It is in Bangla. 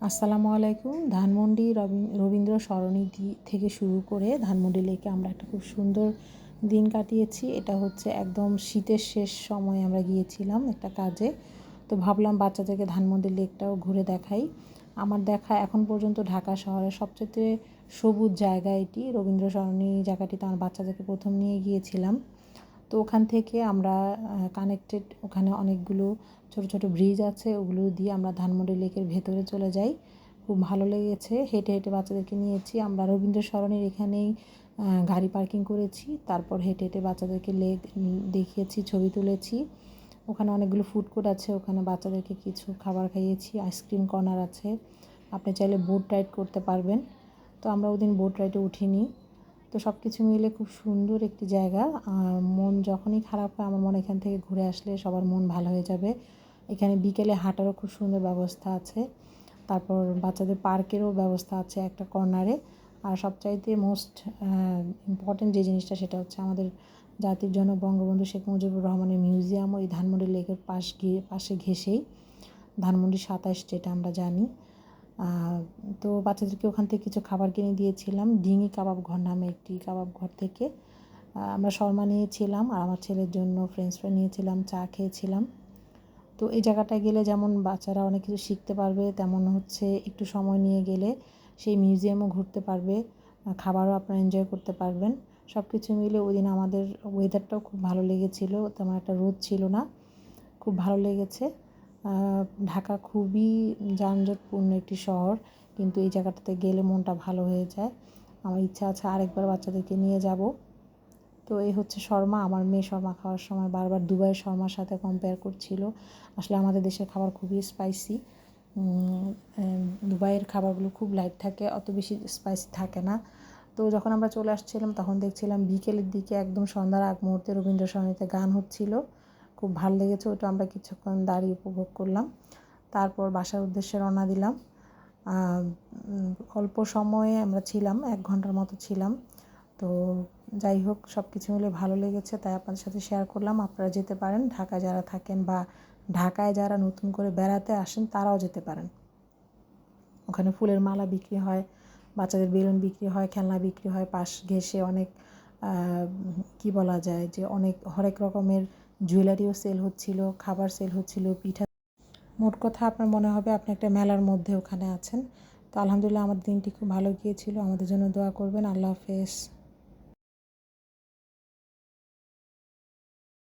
আসসালামু আলাইকুম। ধানমন্ডি রবীন- রবীন্দ্র সরণি দি- থেকে শুরু করে ধানমন্ডি লেকে আমরা একটা খুব সুন্দর দিন কাটিয়েছি। এটা হচ্ছে একদম শীতের শেষ সময় আমরা গিয়েছিলাম একটা কাজে। তো ভাবলাম বাচ্চাদেরকে ধানমন্ডি লেকটাও ঘুরে দেখাই। আমার দেখা এখন পর্যন্ত ঢাকা শহরের সবচেয়ে সবুজ জায়গা এটি। রবীন্দ্র সরণি জায়গাটিতে আমার বাচ্চাদেরকে প্রথম নিয়ে গিয়েছিলাম। তো ওখান থেকে আমরা কানেক্টেড ওখানে অনেকগুলো ছোট ছোট ব্রিজ আছে, ওগুলো দিয়ে আমরা ধানমন্ডি লেকের ভেতরে চলে যাই। খুব ভালো লেগেছে, হেঁটে হেঁটে বাচ্চাদেরকে নিয়েছি। আমরা রবীন্দ্র সরণির এখানেই গাড়ি পার্কিং করেছি। তারপর হেঁটে হেঁটে বাচ্চাদেরকে লেক দেখিয়েছি, ছবি তুলেছি। ওখানে অনেকগুলো ফুড কোর্ট আছে, ওখানে বাচ্চাদেরকে কিছু খাবার খাইয়েছি আইসক্রিম কর্নার আছে। আপনি চাইলে বোট রাইড করতে পারবেন। তো আমরা ওদিন বোট রাইডে উঠিনি। তো সব কিছু মিলে খুব সুন্দর একটি জায়গা। আর মন যখনই খারাপ হয়, আমার মনে এখান থেকে ঘুরে আসলে সবার মন ভালো হয়ে যাবে। এখানে বিকেলে হাঁটারও খুব সুন্দর ব্যবস্থা আছে। তারপর বাচ্চাদের পার্কেরও ব্যবস্থা আছে একটা কর্নারে। আর সবচাইতে মোস্ট ইম্পর্টেন্ট যে জিনিসটা সেটা হচ্ছে আমাদের জাতির জনক বঙ্গবন্ধু শেখ মুজিবুর রহমানের মিউজিয়াম ওই ধানমন্ডি লেকের পাশ গিয়ে, পাশে ঘেসেই ধানমন্ডি সাতাশ যেটা আমরা জানি। তো বাচ্চাদেরকে ওখান থেকে কিছু খাবার কিনে দিয়েছিলাম। ডিঙি কাবাব ঘর নামে একটি কাবাব ঘর থেকে। আমরা শর্মা নিয়েছিলাম আর আমার ছেলের জন্য ফ্রেঞ্চ ফ্রাই নিয়েছিলাম, চা খেয়েছিলাম। তো এই জায়গাটায় গেলে যেমন বাচ্চারা অনেক কিছু শিখতে পারবে, তেমন হচ্ছে একটু সময় নিয়ে গেলে সেই মিউজিয়ামও ঘুরতে পারবে খাবারও আপনারা এনজয় করতে পারবেন। সব কিছু মিলে ওই দিন আমাদের ওয়েদারটাও খুব ভালো লেগেছিলো, তেমন একটা রোদ ছিল না, খুব ভালো লেগেছে। ঢাকা খুবই যানজটপূর্ণ একটি শহর, কিন্তু এই জায়গাটাতে গেলে মনটা ভালো হয়ে যায়। আমার ইচ্ছা আছে আরেকবার বাচ্চাদেরকে নিয়ে যাব। তো এই হচ্ছে শর্মা, আমার মেয়ে শর্মা খাওয়ার সময় বারবার দুবাইয়ের শর্মার সাথে কম্পেয়ার করছিল। আসলে আমাদের দেশের খাবার খুবই স্পাইসি দুবাইয়ের খাবারগুলো খুব লাইট থাকে, অত বেশি স্পাইসি থাকে না। তো যখন আমরা চলে আসছিলাম, তখন দেখছিলাম বিকেলের দিকে একদম সন্ধ্যার আগ মুহূর্তে রবীন্দ্রসঙ্গীতে গান হচ্ছিল। খুব ভালো লেগেছে, ওটা আমরা কিছুক্ষণ দাঁড়িয়ে উপভোগ করলাম। তারপর বাসার উদ্দেশ্যে রওনা দিলাম। অল্প সময়ে আমরা ছিলাম, এক ঘণ্টার মতো ছিলাম। তো যাই হোক সব কিছু মিলে ভালো লেগেছে, তাই আপনাদের সাথে শেয়ার করলাম। আপনারা যেতে পারেন, ঢাকায় যারা থাকেন বা ঢাকায় যারা নতুন করে বেড়াতে আসেন, তারাও যেতে পারেন। ওখানে ফুলের মালা বিক্রি হয়, বাচ্চাদের বেলুন বিক্রি হয়, খেলনা বিক্রি হয়, পাশ ঘেসে অনেক কি বলা যায় যে অনেক, হরেক রকমের জুয়েলারিও সেল হচ্ছিল, খাবার সেল হচ্ছিল, পিঠা মোট কথা আপনার মনে হবে আপনি একটা মেলার মধ্যে ওখানে আছেন। তো আলহামদুলিল্লাহ, আমার দিনটি খুব ভালো গিয়েছিল। আমাদের জন্য দোয়া করবেন। আল্লাহ হাফেজ।